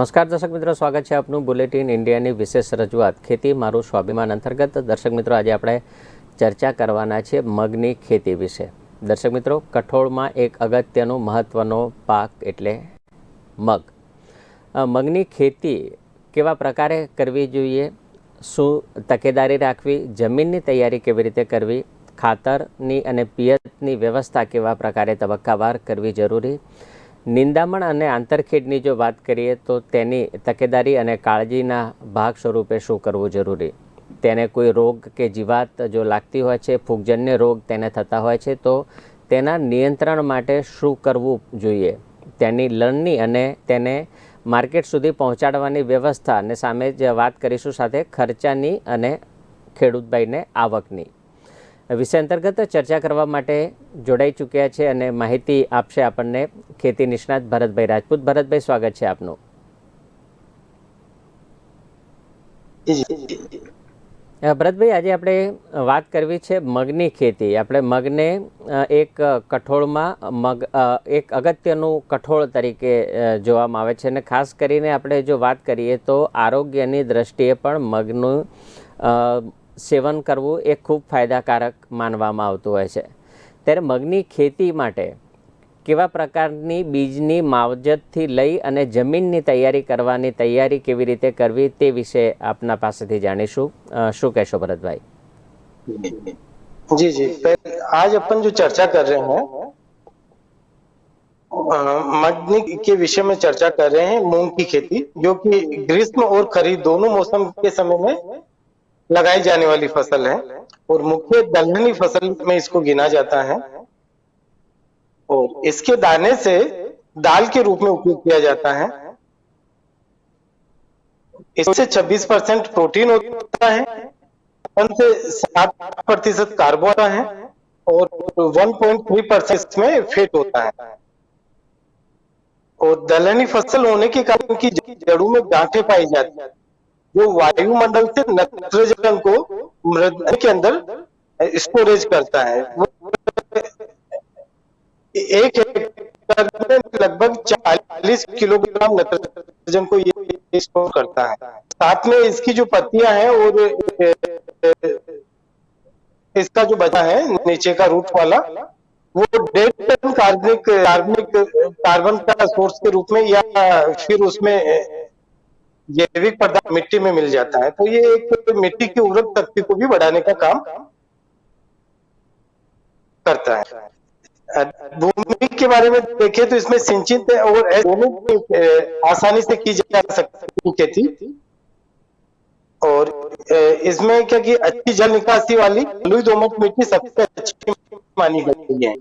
નમસ્કાર દર્શક મિત્રો, સ્વાગત છે આપનું બુલેટિન ઇન્ડિયાની વિશેષ રજૂઆત. ખેતી મારું સ્વાભિમાન અંતર્ગત. દર્શક મિત્રો, આજે આપણે ચર્ચા કરવાના છે મગની ખેતી વિશે. દર્શક મિત્રો, કઠોળમાં એક અગત્યનો મહત્ત્વનો પાક એટલે મગ. મગની ખેતી કેવા પ્રકારે કરવી જોઈએ? શું તકેદારી રાખવી? જમીનની તૈયારી કેવી રીતે કરવી? ખાતરની અને પિયતની વ્યવસ્થા કેવા પ્રકારે તબક્કાવાર કરવી જરૂરી? નિંદામણ અને આંતરખેડની જો વાત કરીએ તો તેની તકેદારી અને કાળજીના ભાગ સ્વરૂપે શું કરવું જરૂરી? તેને કોઈ રોગ કે જીવાત જો લાગતી હોય છે, ફૂગજન્ય રોગ તેને થતા હોય છે, તો તેના નિયંત્રણ માટે શું કરવું જોઈએ? તેની લણણી અને તેને માર્કેટ સુધી પહોંચાડવાની વ્યવસ્થા અને સામે જે વાત કરીશું સાથે ખર્ચાની અને ખેડૂતભાઈને આવકની. વિષય અંતર્ગત ચર્ચા કરવા માટે જોડાઈ ચૂક્યા છે અને માહિતી આપશે આપણને ખેતી નિષ્ણાત ભરતભાઈ રાજપૂત. ભરતભાઈ સ્વાગત છે આપનું. ભરતભાઈ આજે આપણે વાત કરવી છે મગની ખેતી. આપણે મગને એક કઠોળમાં મગ એક અગત્યનું કઠોળ તરીકે જોવામાં આવે છે અને ખાસ કરીને આપણે જો વાત કરીએ તો આરોગ્યની દ્રષ્ટિએ પણ મગનું સેવન કરવું એ ખૂબ ફાયદાકારક માનવામાં આવતું હોય છે ત્યારે મગની ખેતી માટે કેવા પ્રકારની બીજની માવજતથી લઈ અને જમીનની તૈયારી કરવાની તૈયારી કેવી રીતે કરવી તે વિશે આપના પાસેથી જાણીશું અ, શું કહેશો ભરતભાઈ जी जी पहले आज अपन जो चर्चा कर रहे हैं अ, मगनी के विषय में चर्चा कर रहे हैं मूंग की खेती जो कि ग्रीष्म और खरीफ दोनों मौसम के समय में लगाई जाने वाली फ़सल है और मुख्य दलहनी फ़सल में इसको गिना जाता है और इसके दाने से दाल के रूप में उपयोग किया जाता है। इससे 26 परसेंट प्रोटीन होता है से सात प्रतिशत कार्बो होता है और 1.3 परसेंट इसमें फेट होता है। और दलहनी फ़सल होने के कारण की जड़ों में गांठें पाई जाती है। जो वायुमंडल से नाइट्रोजन को मृदा के अंदर स्टोरेज करता है। वो, एक हेक्टेयर में लगभग 40 किलोग्राम नाइट्रोजन को ये स्टोर करता है। साथ में इसकी जो पत्तियाँ हैं और इसका जो बचा है, नीचे का रूट वाला, वो डेढ़ टन कार्बनिक कार्बनिक, कार्बन का सोर्स के रूप में या फिर उसमें जैविक पदार्थ मिट्टी में मिल जाता है तो ये एक मिट्टी की उर्वरक शक्ति को भी बढ़ाने का काम करता है। भूमि के बारे में देखें तो इसमें सिंचित और दोनों आसानी से की जा सकती खेती। और इसमें क्या कि अच्छी जल निकासी वाली लुई दोमट मिट्टी सबसे अच्छी मानी गई है।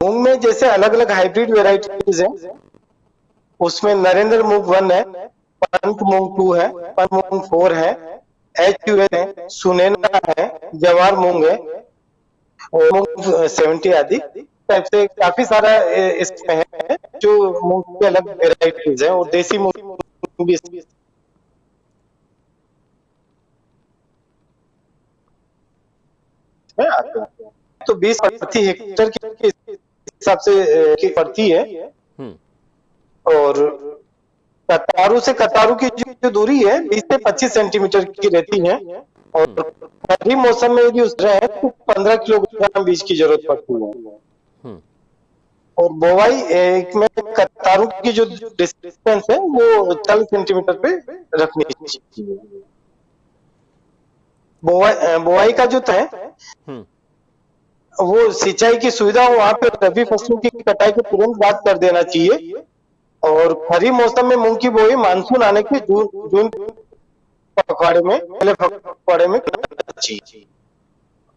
मूंग में जैसे अलग अलग हाइब्रिड वेराइटीज है, उसमें नरेंद्र मूंग वन है पंत मूंग टू है पंत मूंग फोर है एच यू है सुनैना है जवार मूंग है। मूंग सेवेंटी आदि। टाइप से काफ़ी सारा इसमें है जो मूंग के अलग वेराइटीज है और देसी मूंग भी तो बीस प्रति हेक्टेयर के हिसाब से की पड़ती है। हम्म। और कतारू से कतारू की जो, जो दूरी है 20 से 25 सेंटीमीटर की रहती है। और खरीफ मौसम में यदि उस रहे तो 15 किलोग्राम बीज की ज़रूरत पड़ती है। हम्म। और बोवाई एक में कतारू की जो डिस्टेंस है वो 40 सेंटीमीटर पे रखनी चाहिए। बोवाई बोवाई का जो है हम्म। वो सिंचाई की सुविधा वहाँ पे रबी फ़सलों की कटाई के तुरंत बाद कर देना चाहिए। और खरीफ मौसम में मूंग की बोई मानसून आने के जून जून पखवाड़े में पहले पखवाड़े में करना चाहिए।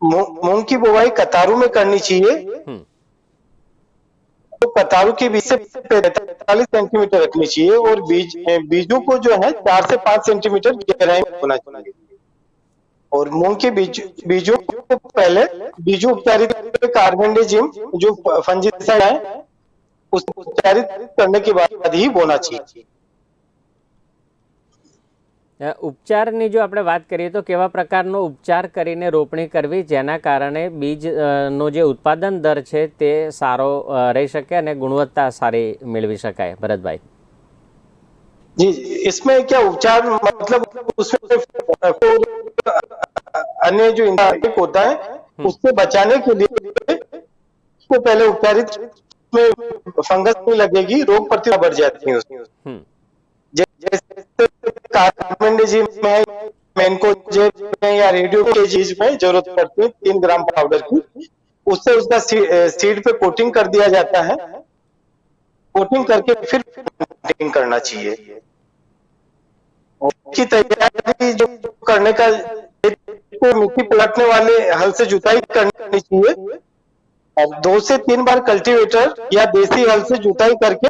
मूंग की बुवाई कतारू में करनी चाहिए। हम्म। तो कतारू के बीच से पैंतालीस सेंटीमीटर रखनी चाहिए और बीज बीजों को जो है चार से पाँच सेंटीमीटर गहराई में होना चाहिए। और मूंग के बीज बीजों को पहले बीजों उपचारित कार्बन कार्बेंडेजिम जो फंजिसाइड है उस उपचारित करने के बाद ही बोना चाहिए અ, ઉપચારની જો આપણે વાત કરીએ તો કેવા પ્રકારનો ઉપચાર કરીને રોપણી કરવી જેના કારણે બીજ અ, નો જે ઉત્પાદન દર છે તે સારો અ, રહી શકે અને ગુણવત્તા સારી મેળવી શકાય ભરતભાઈ जी जी, इसमें क्या उपचार मतलब उसमें अन्य जो इंसान होता है उससे बचाने के लिए उसको पहले उपचारित में फंगस नहीं लगेगी रोग प्रतिरोधक बढ़ जाती है उसमें। हम्म। जैसे कार्बेंडाजिम में मेनकोजेब में या रेडियो के चीज़ में ज़रूरत पड़ती है तीन ग्राम पाउडर की उससे उसका सीड पे कोटिंग कर दिया जाता है। कोटिंग करके फिर प्लांटिंग करना चाहिए। की तैयारी जो करने का मिट्टी पलटने वाले हल से जुताई करनी चाहिए। और दो से तीन बार कल्टीवेटर या देसी हल से जुताई करके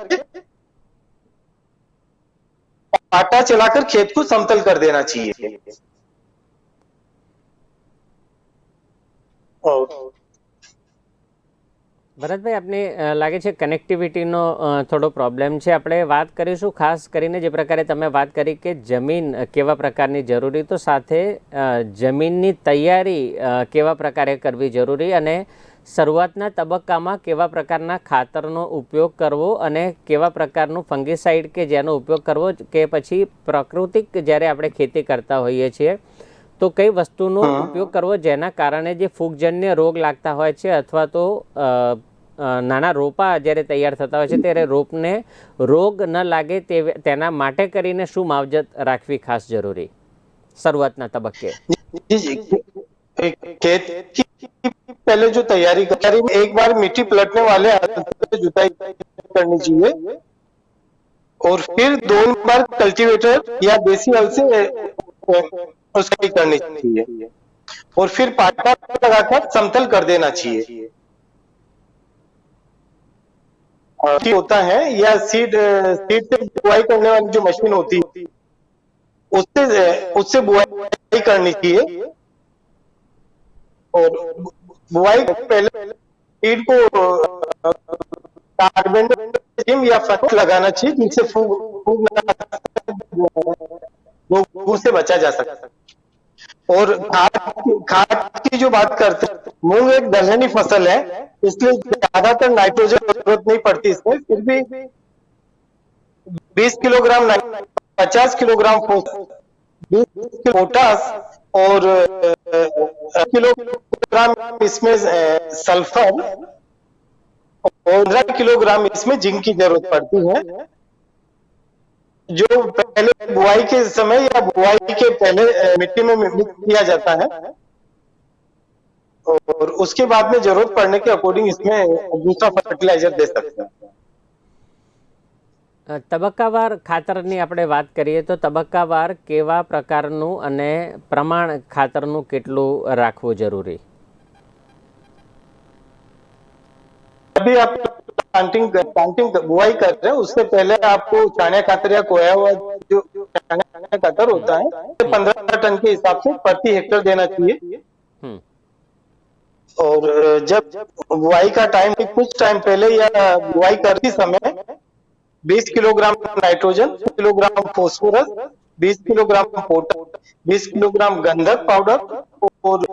आटा चलाकर खेत को समतल कर देना चाहिए और ભરતભાઈ આપને અ, લાગે છે કનેક્ટિવિટીનો અ, થોડો પ્રોબ્લેમ છે આપણે વાત કરીશું ખાસ કરીને જે પ્રકારે તમે વાત કરી કે જમીન અ, કેવા પ્રકારની જરૂરી તો સાથે અ, જમીનની તૈયારી અ, કેવા પ્રકારે કરવી જરૂરી અને શરૂઆતના તબક્કામાં કેવા પ્રકારના ખાતરનો ઉપયોગ કરવો અને કેવા પ્રકારનું ફંગીસાઇડ કે જેનો ઉપયોગ કરવો કે પછી પ્રાકૃતિક જ્યારે આપણે ખેતી કરતા હોઈએ છીએ તો કઈ વસ્તુનો ઉપયોગ કરવો જેના કારણે જે ફૂગજન્ય રોગ લાગતા હોય છે અથવા તો નાના રોપા જ્યારે તૈયાર થતા હોય છે ત્યારે રોપને રોગ ન લાગે તે તેના માટે કરીને શું માવજત રાખવી ખાસ જરૂરી? શરૂઆતના તબક્કે. खेत की पहले जो तैयारी तैयारी में एक बार मिट्टी पलटने वाले जुताई करनी चाहिए। और फिर दो बार कल्टीवेटर या देसी हल से उसकी करनी चाहिए। और फिर पाटा लगाकर समतल कर देना चाहिए। होता है, या सीड सीड से बुआई करने वाली जो मशीन होती है, उससे उससे बुआई करनी चाहिए। और बुआई पहले सीड को कार्बन या फंगस लगाना चाहिए जिनसे फूग फूग से बचा जा सकता और खाद की- जो बात करते हैं, मूंग एक दलहनी फ़सल है, इसलिए ज़्यादातर नाइट्रोजन की ज़रूरत नहीं पड़ती इसमें, फिर भी 20 किलोग्राम नाइ- 50 किलोग्राम 20 किलो पोटास और अ, किलोग्राम इसमें सल्फ़र और 15 किलोग्राम इसमें जिंक की ज़रूरत पड़ती है। जो पहले बुआई के समय या बुआई के पहले मिट्टी में मिक्स किया जाता है और उसके बाद में ज़रूरत पड़ने के अकॉर्डिंग इसमें दूसरा फर्टिलाइज़र दे सकते हैं। તબક્કાવાર ખાતરની આપણે વાત કરીએ તો તબક્કાવાર કેવા પ્રકારનું અને પ્રમાણ ખાતરનું કેટલું રાખવું જરૂરી अभी आप प्लांटिंग प्लांटिंग बुआई कर रहे हैं उससे पहले आपको छानिया खातर या कोया हुआ जो छानिया खातर होता है पंद्रह टन के हिसाब से प्रति हेक्टेयर देना चाहिए હમ और जब बुआई का टाइम कुछ टाइम पहले या बुआई करते समय 20 kilogram nitrogen kilogram phosphorus 20 kilogram potash 20 kilogram गंधक पाउडर और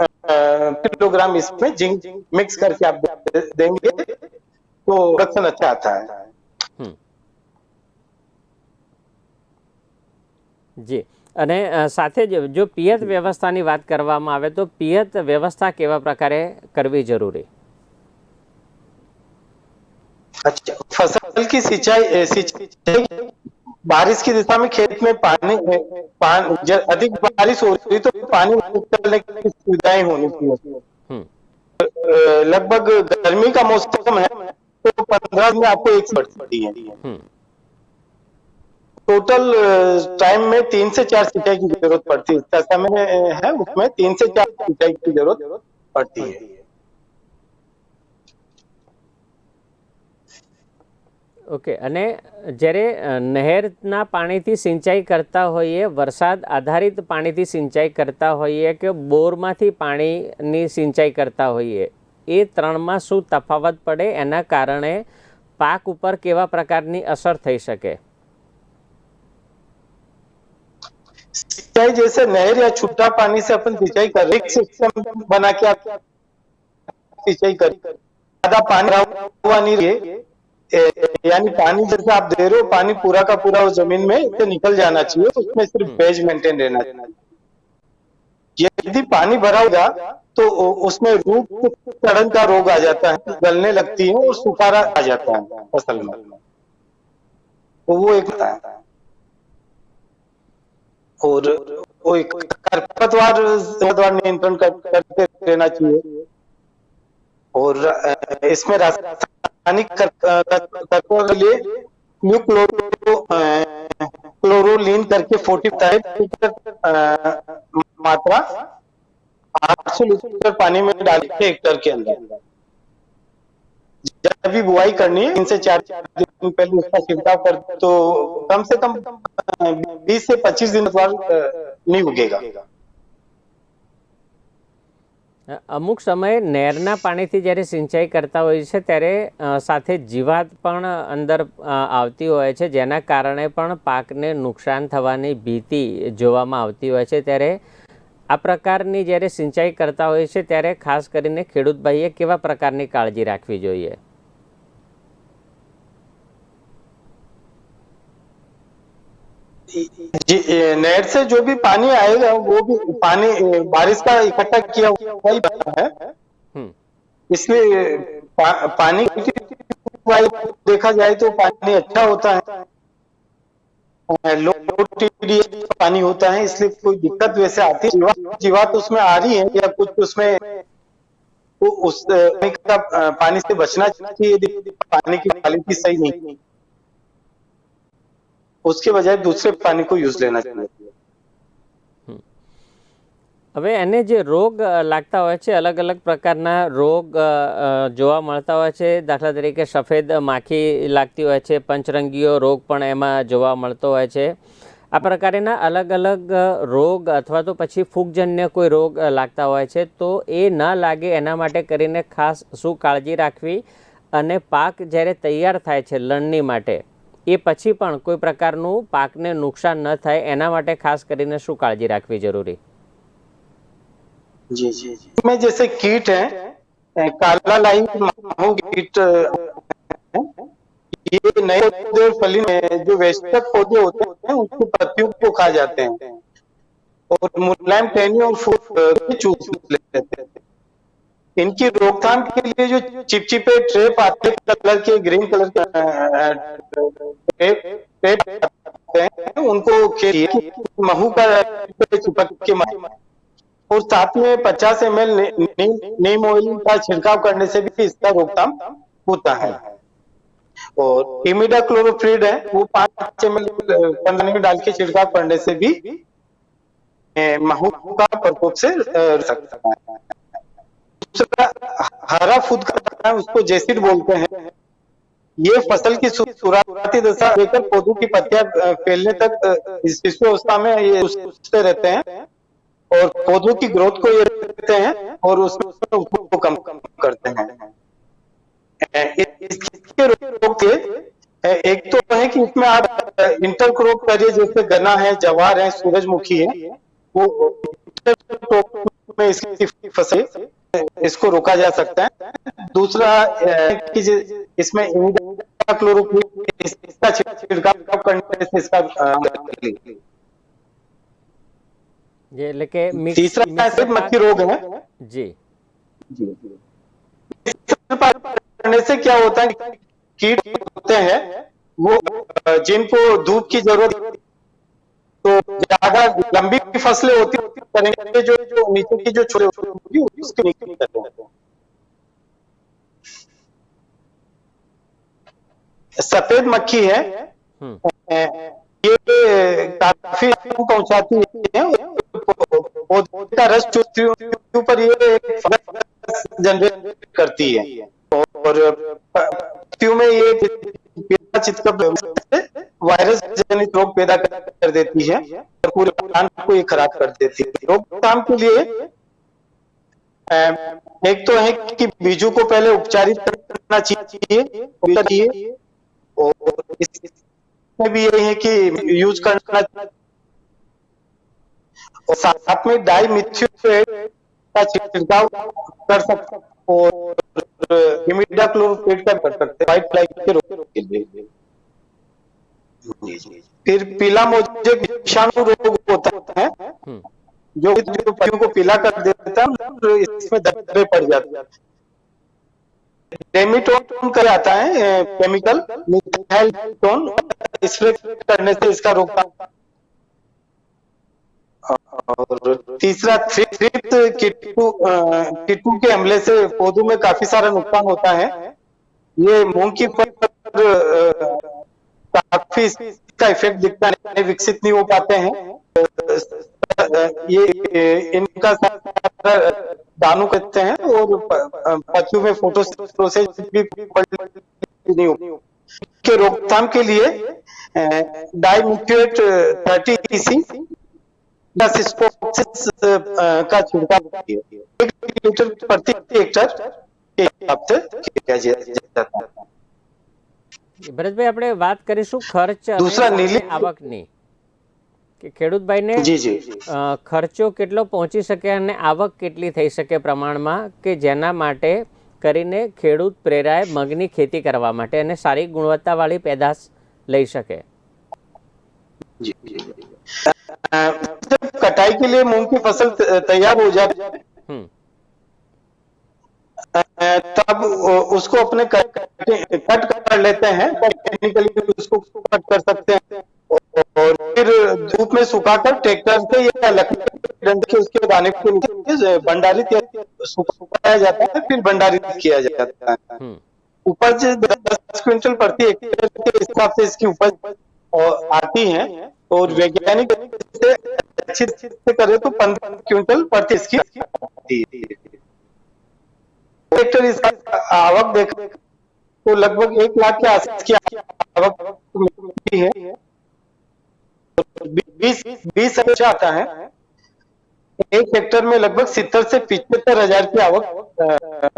अ, किलोग्राम इसमें जिंक मिक्स करके आप दे- देंगे तो प्रोडक्शन अच्छा आता है હમ જી અને અ, સાથે જ જો પિયત વ્યવસ્થાની વાત કરવામાં આવે તો પિયત વ્યવસ્થા કેવા પ્રકારે કરવી જરૂરી अच्छा फ़सल की सिंचाई बारिश की दिशा में खेत में पानी पान, अधिक बारिश हो रही तो पानी निकलने की सुविधाएँ होनी चाहिए। हम्म। लगभग गर्मी का मौसम है तो पंद्रह में आपको एक फट पड़ी है। हम्म। टोटल टाइम में तीन से चार सिंचाई की ज़रूरत पड़ती है। समय है उसमें तीन से चार सिंचाई की ज़रूरत पड़ती है। ઓકે અને જ્યારે અ, નહેરના પાણીથી સિંચાઈ કરતા હોઈએ વરસાદ આધારિત પાણીથી સિંચાઈ કરતા હોઈએ કે બોરમાંથી પાણીની સિંચાઈ કરતા હોઈએ એ ત્રણમાં શું તફાવત પડે એના કારણે પાક ઉપર કેવા પ્રકારની અસર થઈ શકે सिंचाई जैसे नहर या छुट्टा पानी से अपन सिंचाई कर रहे सिस्टम बना के आप सिंचाई कर ज्यादा पानी भरा हुआ नहीं रहे ए- यानी पानी जैसे आप दे रहे हो पानी पूरा का पूरा उस ज़मीन में से निकल जाना चाहिए उसमें सिर्फ़ पेज मेंटेन रहना चाहिए। यदि पानी भरा होगा तो उसमें रूट सड़न का रोग आ जाता है गलने लगती है और सुखारा आ जाता है फ़सल में। तो वो एक और वो एक खरपतवार खरपतवार नियंत्रण कर, करते रहना चाहिए। और इसमें रासायनिक कर- खरपतवार के लिए अ, क्लोरोलिन करके फोर्टी मात्रा आठ सौ लीटर पानी में डाल के हेक्टर के अंदर। जब भी बुआई करनी है इनसे चार चार दिन पहले उसका छिड़काव कर तो कम से कम बीस से पच्चीस दिन बाद नहीं उगेगा। અમુક સમયે નહેરના પાણીથી જ્યારે સિંચાઈ કરતા હોય છે, ત્યારે સાથે જીવાત પણ અંદર આવતી હોય છે, જેના કારણે પણ પાકને નુકસાન થવાની ભીતિ જોવામાં આવતી હોય છે. ત્યારે આ પ્રકારની જ્યારે સિંચાઈ કરતા હોય છે, ત્યારે ખાસ કરીને ખેડૂત ભાઈએ કેવા પ્રકારની કાળજી રાખવી જોઈએ? जी नहर से जो भी पानी आएगा वो भी पानी बारिश का इकट्ठा किया हुआ ही है। इसलिए पा, पानी की देखा जाए तो पानी अच्छा होता है। लो लो पानी होता है इसलिए कोई दिक्कत वैसे आती है जीवात जीवात उसमें आ रही है या कुछ उसमें उस पानी से बचना चाहिए पानी की क्वालिटी सही नहीं। उसके बजाय दूसरे पानी को यूज लेना चाहिए હવે એને જે રોગ અ, લાગતા હોય છે અલગ અલગ પ્રકારના રોગ અ, અ, જોવા મળતા હોય છે દાખલા તરીકે સફેદ માખી લાગતી હોય છે પંચરંગીયો રોગ પણ એમાં જોવા મળતો હોય છે આ પ્રકારના અલગ અલગ અ, રોગ અથવા તો પછી ફૂગજન્ય કોઈ રોગ અ, લાગતા હોય છે તો એ ન લાગે એના માટે કરીને ખાસ શું કાળજી રાખવી અને પાક જ્યારે તૈયાર થાય છે લણણી માટે એ પછી પણ કોઈ પ્રકારનું પાકને નુકસાન ન થાય એના માટે ખાસ કરીને શું કાળજી રાખવી જરૂરી जी जी जी में जैसे कीट है अ, काला लाइन माहू कीट अ, ये नए पौधे और फली में जो वैश्विक पौधे होते हैं उनकी पत्तियों को खा जाते हैं और मुलायम टहनी और फूल अ, के चूस लेते हैं इनकी रोकथाम के लिए जो चिपचिपे ट्रेप आते कलर के, ग्रीन कलर के ट्रेप ट्रेप आते हैं, उनको महू का चिपक के और साथ में 50 एम एल नीम ऑयल का छिड़काव करने से भी इसका रोकथाम होता है। और इमिडा क्लोरोफ्रीड है, वो पाँच एम एल पानी में डाल के छिड़काव करने से भी महू का प्रकोप से सकता है। दूसरा हरा फूद का है उसको जेसिड बोलते हैं। ये फ़सल की शुरुआती दशा लेकर पौधों की पत्तियाँ फैलने तक इस शिशु अवस्था में ये उससे रहते हैं। और पौधों की ग्रोथ को ये रहते हैं और उसमें उसमें उपयोग को कम कम करते हैं। इसके रोग के एक तो है कि इसमें आप इंटर क्रॉप करिए जैसे गन्ना है, जवार है, सूरजमुखी है, वो में इसकी फ़सल इसको रोका जा सकता है। दूसरा कि इसमें इसका छिड़काव करने से इसका ये लेके तीसरा सिर्फ़ मक्खी रोग है जी। जी करने से क्या होता है कीट होते हैं वो जिनको धूप की ज़रूरत तो ज़्यादा लंबी फ़सलें होती करेंगे जो जो नीचे की जो छोटे होगी उसके नीचे नहीं करते सफ़ेद मक्खी है। ये काफ़ी पहुंचाती है। पौधे का रस चूसती है, ऊपर ये एक जनरेट करती है। और पत्तियों में ये वायरस जनित रोग पैदा कर देती है और पूरे प्लांट को ये खराब कर देती है। रोकथाम के लिए एक तो है कि बीजू को पहले उपचारित करना चाहिए और इसमें भी ये है कि यूज़ करना और साथ में डाई मिथ्यूएट का छिड़काव कर सकते और इमिडाक्लोप्रिड का कर सकते हैं व्हाइट फ्लाई के रोग के लिए। फिर पीला मोजेक विषाणु रोग होता है हम्म। जो जो पशु को पीला कर देता है और इसमें धब्बे पड़ जाते हैं। डेमिटोन का आता है केमिकल मिथाइल टोन स्प्रे करने से इसका रोकथाम और तीसरा थ्रिप्ट कीटू अ, कीटू के हमले से पौधों में काफ़ी सारा नुकसान होता है। ये मूंग की पर काफ़ी इसका इफ़ेक्ट दिखता है विकसित नहीं हो पाते हैं। ये इनका दानू कहते हैं और पशु में फ़ोटो प्रोसेस भी नहीं हो के रोकथाम के लिए डाइम्यूटेट थर्टी ईसी या सिस्पोसिस का छिड़काव किया। एक लीटर प्रति हेक्टर के हिसाब से किया जाता है ભરતભાઈ આપણે વાત કરીશું ખર્ચ અને દૂસરા સાથે નીલી- આવકની કે ખેડૂતભાઈને जी जी અ, ખર્ચો કેટલો પહોંચી શકે અને આવક કેટલી થઈ શકે પ્રમાણમાં કે જેના માટે કરીને ખેડૂત પ્રેરાય મગની ખેતી કરવા માટે અને સારી ગુણવત્તાવાળી પેદાશ લઈ શકે जी अ, जब कटाई के लिए मूंग की फ़सल तैयार हो जाती है हम्म। तब उसको अपने कट कट कर लेते हैं टेक्निकली उसको कट कर सकते हैं। और फिर धूप में सुखाकर ट्रैक्टर से या लकड़ी के उसके दाने को भंडारित सुखाया जाता है फिर भंडारित किया जाता है। हम्म। उपज दस क्विंटल प्रति हेक्टेयर के हिसाब से इसकी उपज आती है। और वैज्ञानिक से अच्छी से करे तो पंद्रह क्विंटल प्रति इसकी हेक्टेयर इसका आवक देख तो लगभग एक लाख के आसपास की आवक मिलती है। बीस बीस अच्छा आता है। एक हेक्टर में लगभग सितर से पिछहत्तर हज़ार की आवक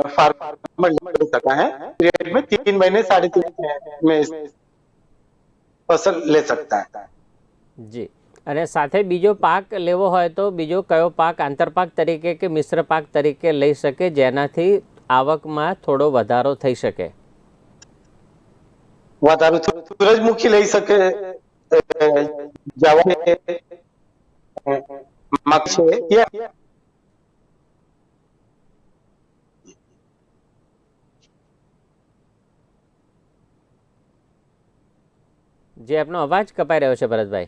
फार्मर ले सकता है। पीरियड में तीन महीने, साढ़े तीन में फ़सल ले सकता है। જી. અને સાથે બીજો પાક લેવો હોય તો બીજો કયો પાક આંતરપાક તરીકે કે મિશ્ર પાક તરીકે લઈ શકે જેનાથી આવકમાં થોડો વધારો થઈ શકે? વધારો સૂરજમુખી લઈ શકે છે જે આપનો અવાજ કપાઈ રહ્યો છે ભરતભાઈ.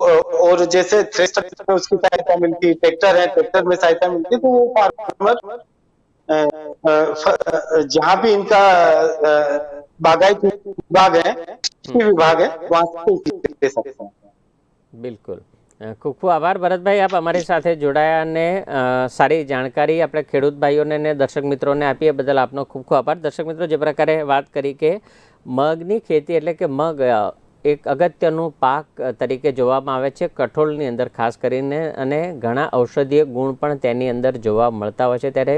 और जैसे थ्रेशर में उसकी सहायता मिलती है ट्रैक्टर है ट्रैक्टर में सहायता मिलती है तो वो फार्मर अ, अ, फ- जहाँ भी इनका अ, बागायती विभाग है कृषि विभाग है वहां से ले सकते हैं બિલકુલ અ, ખૂબ ખૂબ આભાર ભરતભાઈ આપ અમારી સાથે જોડાયા અને અ, સારી જાણકારી આપણે ખેડૂત ભાઈઓને અને દર્શક મિત્રોને આપીએ એ બદલ આપનો ખૂબ ખૂબ આભાર દર્શક મિત્રો જે પ્રકારે વાત કરી કે મગની ખેતી એટલે કે મગ અ, એક અગત્યનું પાક તરીકે જોવામાં આવે છે કઠોળની અંદર, ખાસ કરીને, અને ઘણા ઔષધીય ગુણ પણ તેની અંદર જોવા મળતા હોય છે. ત્યારે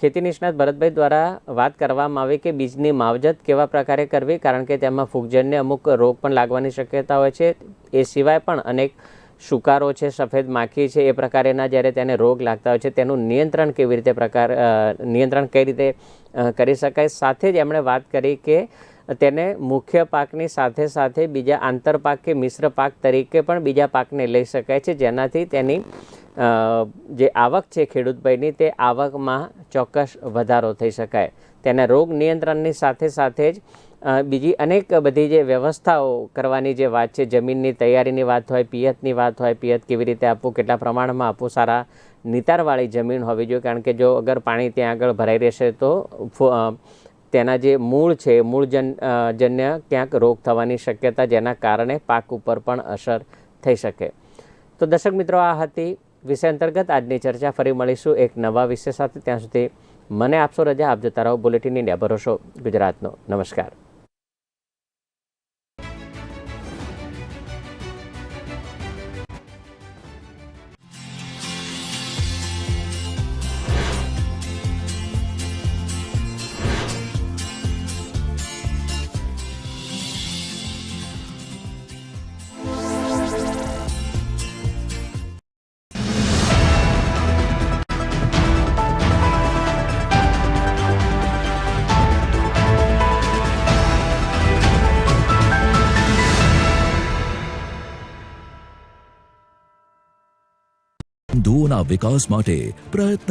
ખેતી નિષ્ણાત ભરતભાઈ દ્વારા વાત કરવામાં આવી કે બીજની માવજત કેવા પ્રકારે કરવી, કારણ કે તેમાં ફૂગજન્ય અમુક રોગ પણ લાગવાની શક્યતા હોય છે. એ સિવાય પણ અનેક સુકારો છે, સફેદ માખી છે, એ પ્રકારેના જ્યારે તેને રોગ લાગતા હોય છે, તેનું નિયંત્રણ કેવી રીતે પ્રકાર નિયંત્રણ કઈ રીતે કરી શકાય? સાથે જ એમણે વાત કરી કે તેને મુખ્ય પાકની સાથે સાથે બીજા આંતરપાક કે મિશ્ર પાક તરીકે પણ બીજા પાકને લઈ શકાય છે. જેનાથી તેની જે આવક છે ખેડૂતભાઈની તે આવકમાં ચોક્કસ વધારો થઈ શકાય. તેના રોગ નિયંત્રણની સાથે સાથે જ બીજી અનેક બધી જે વ્યવસ્થાઓ કરવાની જે વાત છે, જમીનની તૈયારીની વાત હોય, પિયતની વાત હોય, પિયત કેવી રીતે આપવું, કેટલા પ્રમાણમાં આપવું, સારા નિતારવાળી જમીન હોવી જોઈએ. કારણ કે જો અગર પાણી ત્યાં આગળ ભરાઈ રહેશે તો તેના જે મૂળ છે, મૂળ જન જન્ય ક્યાંક રોગ થવાની શક્યતા જેના કારણે પાક ઉપર પણ અસર થઈ શકે. તો દર્શક મિત્રો, આ હતી વિષય અંતર્ગત આજની ચર્ચા. ફરી મળીશું એક નવા વિષય સાથે. ત્યાં સુધી મને આપશો રજા. આપ જતા રહો બુલેટિન ઇન્ડિયા ભરોસો ગુજરાતનો. નમસ્કાર. હિન્દુઓના વિકાસ માટે પ્રયત્ન